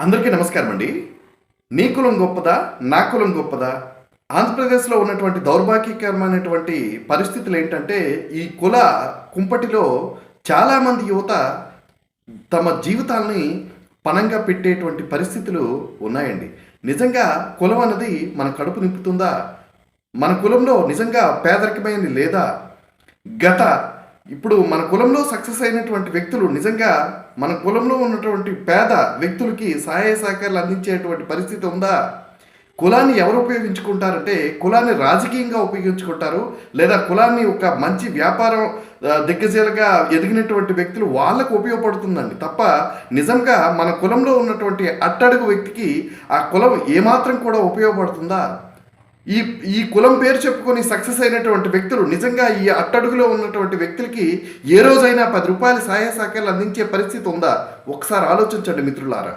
అందరికీ నమస్కారం అండి. నీ కులం గొప్పదా నా కులం గొప్పదా? ఆంధ్రప్రదేశ్లో ఉన్నటువంటి దౌర్భాగ్యకరమైనటువంటి పరిస్థితులు ఏంటంటే ఈ కుల కుంపటిలో చాలామంది యువత తమ జీవితాల్ని పణంగా పెట్టేటువంటి పరిస్థితులు ఉన్నాయండి. నిజంగా కులం అన్నది మన కడుపు నింపుతుందా? మన కులంలో నిజంగా పేదరికమైనది లేదా? గత ఇప్పుడు మన కులంలో సక్సెస్ అయినటువంటి వ్యక్తులు నిజంగా మన కులంలో ఉన్నటువంటి పేద వ్యక్తులకి సహాయ సహకారాలు అందించేటువంటి పరిస్థితి ఉందా? కులాన్ని ఎవరు ఉపయోగించుకుంటారంటే కులాన్ని రాజకీయంగా ఉపయోగించుకుంటారు. లేదా కులాన్ని ఒక మంచి వ్యాపారం ఆ, దిగ్గజాలుగా ఎదిగినటువంటి వ్యక్తులు వాళ్ళకు ఉపయోగపడుతుందండి. తప్ప నిజంగా మన కులంలో ఉన్నటువంటి అట్టడుగు వ్యక్తికి ఆ కులం ఏమాత్రం కూడా ఉపయోగపడుతుందా? ఈ ఈ కులం పేరు చెప్పుకొని సక్సెస్ అయినటువంటి వ్యక్తులు నిజంగా ఈ అట్టడుగులో ఉన్నటువంటి వ్యక్తులకి ఏ రోజైనా పది రూపాయల సహాయ సహకారాలు అందించే పరిస్థితి ఉందా? ఒకసారి ఆలోచించండి మిత్రులారా.